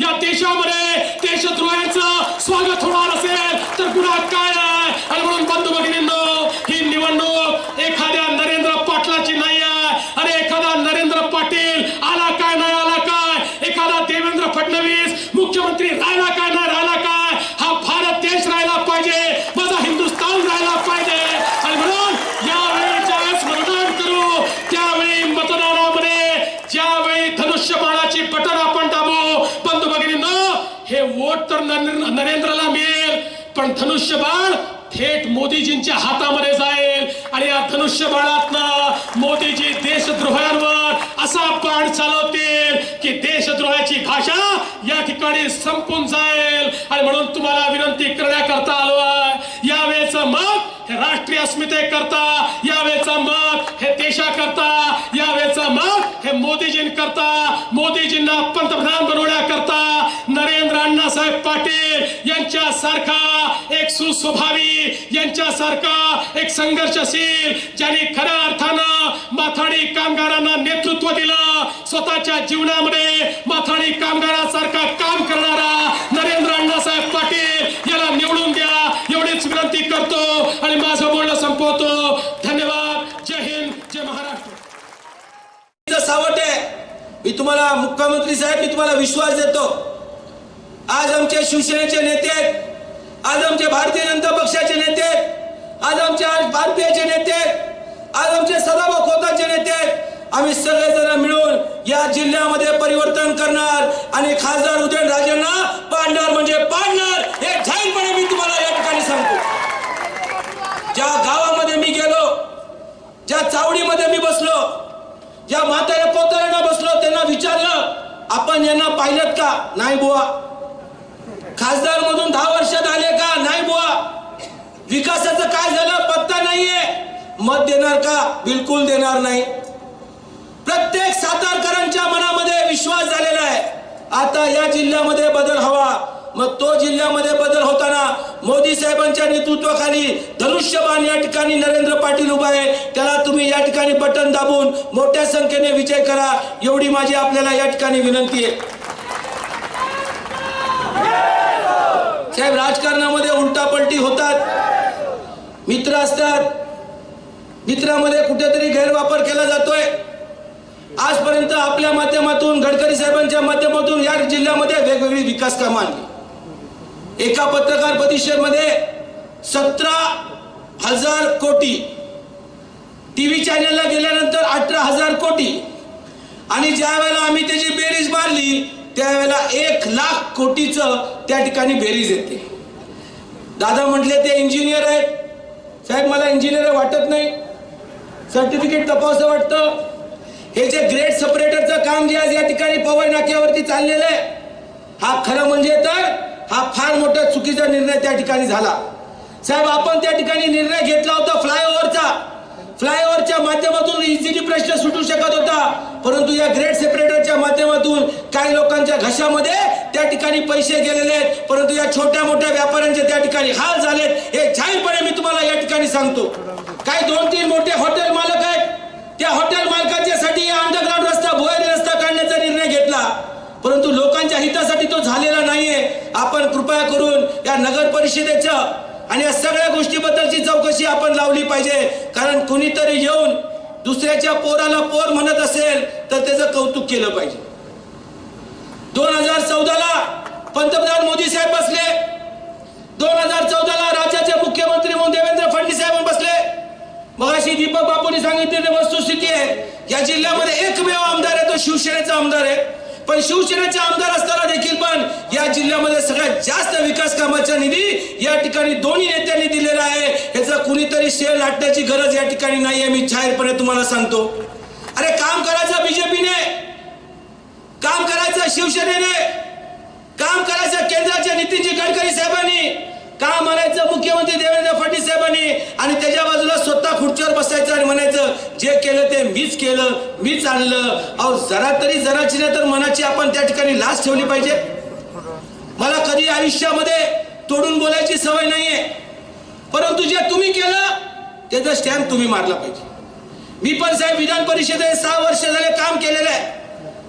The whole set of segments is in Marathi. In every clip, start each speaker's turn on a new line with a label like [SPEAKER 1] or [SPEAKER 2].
[SPEAKER 1] या देशामध्ये देशद्रोहाचं स्वागत होणार असेल तर गुन्हा काय आहे आणि म्हणून बंधू भगिनींनो ही निवडणूक एखाद्या नरेंद्र पाटलाची नाही आहे आणि एखादा नरेंद्र पाटील आला काय नाही आला काय एखादा देवेंद्र फडणवीस मुख्यमंत्री राहिला काय नाही राहिला काय हा भारत देश राहिला पाहिजे माझा हिंदुस्थान राहिला पाहिजे आणि म्हणून यावेळी ज्यावेळेस मतदान करू त्यावेळी मतदानामध्ये ज्यावेळी धनुष्यबाणाची बटन आपण दाबू बंधू भगिनींनो हे वोट तर नरेंद्र- नरेंद्रला मिळेल. पण धनुष्यबाण थेट मोदीजींच्या हातामध्ये जाईल. आणि या धनुष्यबाळातनं मोदीजी देशद्रोहांवर असा बाण चालवतील की देशद्रोहाची भाषा या ठिकाणी संपून जाईल. आणि म्हणून तुम्हाला विनंती करण्याकरता आलो आहे. यावेळेचं मत हे राष्ट्रीय अस्मितेकरता यावेळेचं मत हे देशाकरता यावेळेचं मत हे मोदीजींकरता. मोदीजींना पंतप्रधान बनवण्या नरेंद्र अण्णासाहेब पाटील यांच्यासारखा एक सुस्वभावी यांच्यासारखा एक संघर्षशील ज्यांनी खऱ्या अर्थानं माथाडी कामगारांना नेतृत्व दिलं स्वतःच्या जीवनामध्ये माथाडी कामगारांसारखा काम करणारा नरेंद्र अण्णासाहेब पाटील याला निवडून द्या एवढीच विनंती करतो आणि माझं बोलणं संपवतो. धन्यवाद. जय हिंद जय महाराष्ट्र.
[SPEAKER 2] सावटे मी तुम्हाला मुख्यमंत्री साहेब मी तुम्हाला विश्वास देतो. आज आमच्या शिवसेनेचे नेते आहेत. भारतीय जनता पक्षाचे नेते आज आमचे आज भारतीयचे नेते आज आमचे सदाभाऊ खोताचे नेते आम्ही सगळेजण मिळून या जिल्ह्यामध्ये परिवर्तन करणार आणि खासदार उदयनराजेंना पाडणार म्हणजे पाडणार हे जाहीरपणे मी तुम्हाला या ठिकाणी सांगतो. ज्या गावामध्ये मी गेलो ज्या चावडीमध्ये मी बसलो ज्या म्हाताऱ्या पोतऱ्यांना बसलो त्यांना विचारलं आपण यांना पाहिलं का? नाही बुवा. खासदार मधून दहा वर्षात आले का? विकासाचं काय झालं? पत्ता नाहीये. मत देणार का? बिलकुल देणार नाही. प्रत्येक सातारकरांच्या मनामध्ये विश्वास झालेला आहे. आता या जिल्ह्यामध्ये बदल हवा. मग तो जिल्ह्यामध्ये बदल होताना मोदी साहेबांच्या नेतृत्वाखाली धनुष्यबाण या ठिकाणी नरेंद्र पाटील उभा आहे. त्याला तुम्ही या ठिकाणी बटन दाबून मोठ्या संख्येने विजय करा. एवढी माझी आपल्याला या ठिकाणी विनंती आहे. साहेब राजकारणामध्ये उलटापलटी होतात. मित्र असतात. मित्रामध्ये कुठेतरी गैरवापर केला जातोय. आजपर्यंत आपल्या माध्यमातून गडकरी साहेबांच्या माध्यमातून या जिल्ह्यामध्ये वेगवेगळी विकास कामं आणली. एका पत्रकार परिषदेमध्ये सतरा हजार कोटी टीव्ही चॅनलला गेल्यानंतर अठरा हजार कोटी. आणि ज्या वेळेला आम्ही त्याची बेरीज मारली त्यावेळेला एक लाख कोटीचं त्या ठिकाणी बेरीज येते. दादा म्हटले ते इंजिनियर आहेत. साहेब मला इंजिनियर वाटत नाही. सर्टिफिकेट तपासं वाटतं. हे जे ग्रेड सेपरेटरचं काम जे आज या ठिकाणी पवन नाक्यावरती चाललेलं आहे हा खरं म्हणजे तर हा फार मोठा चुकीचा निर्णय त्या ठिकाणी झाला. साहेब आपण त्या ठिकाणी निर्णय घेतला होता फ्लायओव्हरचा फ्लायओव्हरच्या माध्यमातून इझिली प्रश्न सुटू शकत होता. परंतु या ग्रेड सेपरेटरच्या माध्यमातून काही लोकांच्या घशामध्ये त्या ठिकाणी पैसे गेलेले आहेत परंतु या छोट्या मोठ्या व्यापाऱ्यांचे त्या ठिकाणी हाल झालेत. हे जाहीरपणे मी तुम्हाला या ठिकाणी सांगतो. काही दोन तीन मोठे हॉटेल मालक आहेत. त्या हॉटेल मालकांच्यासाठी अंडरग्राऊंड रस्ता भुयारी रस्ता काढण्याचा निर्णय घेतला. परंतु लोकांच्या हितासाठी तो झालेला नाहीये. आपण कृपया करून या नगर परिषदेचं आणि या सगळ्या गोष्टीबद्दलची चौकशी आपण लावली पाहिजे. कारण कुणीतरी येऊन दुसऱ्याच्या पोराला पोर म्हणत असेल तर त्याचं कौतुक केलं पाहिजे. दोन हजार चौदाला पंतप्रधान मोदी साहेब बसले. दोन हजार चौदाला राज्याचे मुख्यमंत्री म्हणून देवेंद्र फडणवीस साहेब बसले. मगाशी दीपक बापूंनी सांगितलेली वस्तुस्थिती आहे या जिल्ह्यामध्ये एकमेव आमदार आहे तो शिवसेनेचा आमदार आहे. पण शिवसेनेचे आमदार असताना देखील पण या जिल्ह्यामध्ये सगळ्यात जास्त विकास कामाचा निधी या ठिकाणी दोन्ही नेत्यांनी दिलेला आहे. ह्याचा कुणीतरी शेअर लाटण्याची गरज या ठिकाणी नाही आहे मी जाहीरपणे तुम्हाला सांगतो. अरे काम करायचं बीजेपीने. काम करायचं शिवसेनेने काम करायचं केंद्राच्या नितीनजी गडकरी साहेबांनी काम म्हणायचं मुख्यमंत्री देवेंद्र फडणवीस साहेबांनी आणि त्याच्या बाजूला स्वतः खुर्चीवर बसायचं आणि म्हणायचं जे केलं ते मीच केलं मीच आणलं. अहो जरा तरी जराची नाही तर मनाची आपण त्या ठिकाणी लाच ठेवली पाहिजे. मला कधी आयुष्यामध्ये तोडून बोलायची सवय नाहीये. परंतु जे तुम्ही केलं त्याचा स्टॅम्प तुम्ही मारला पाहिजे. मी पण साहेब विधान परिषदेत सहा वर्ष झाले काम केलेलं आहे.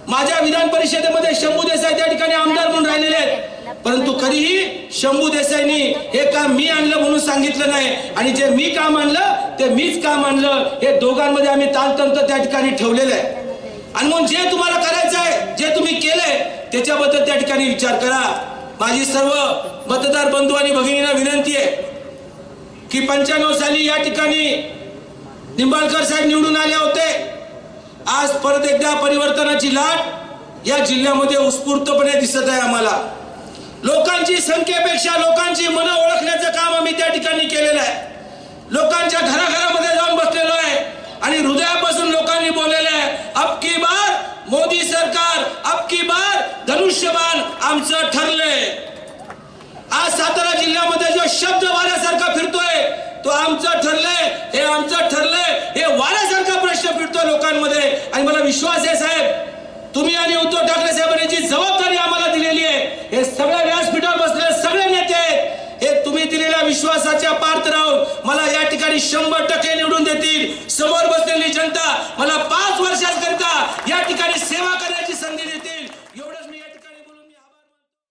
[SPEAKER 2] माझ्या विधान परिषदेमध्ये शंभू देसाई त्या ठिकाणी आमदार म्हणून राहिलेले आहेत. परंतु कधीही शंभू देसाईंनी हे काम मी आणलं म्हणून सांगितलं नाही. आणि जे मी काम आणलं ते मीच काम आणलं. हे दोघांमध्ये आम्ही तालतंत्र त्या ठिकाणी ठेवलेलं आहे. आणि मग जे तुम्हाला करायचं आहे जे तुम्ही केलंय त्याच्याबद्दल त्या ठिकाणी विचार करा. माझी सर्व मतदार बंधू आणि भगिनींना विनंती आहे की पंच्याण्णव साली या ठिकाणी निंबाळकर साहेब निवडून आले होते. आज परत एकदा परिवर्तनाची लाट या जिल्ह्यामध्ये उत्स्फूर्तपणे दिसत आहे आम्हाला. लोकांची संख्येपेक्षा लोकांची मनं ओळखण्याचं काम आम्ही त्या ठिकाणी केलेलं आहे. लोकांच्या घराघरामध्ये जाऊन बसलेलो आहे आणि हृदयापासून लोकांनी बोललेलं आहे अब की बार मोदी सरकार अब की बार धनुष्यबाण आमचं ठरलंय. आज सातारा जिल्ह्यामध्ये जो शब्द वाऱ्यासारखा फिरतोय तो आमचं ठरलंय हे आमचं ठरलंय हे वाऱ्यासारखा प्रश्न फिरतोय लोकांमध्ये आणि मला विश्वास आहे साहेब. तुम्ही आणि उद्धव ठाकरे साहेबांनी जी जबाबदारी आम्हाला दिलेली आहे हे सगळ्या व्यासपीठावर बसलेले सगळे नेते आहेत. हे तुम्ही दिलेल्या विश्वासाच्या पार्थ राहून मला या ठिकाणी शंभर टक्के निवडून देतील. समोर बसलेली जनता मला पाच वर्षाकरिता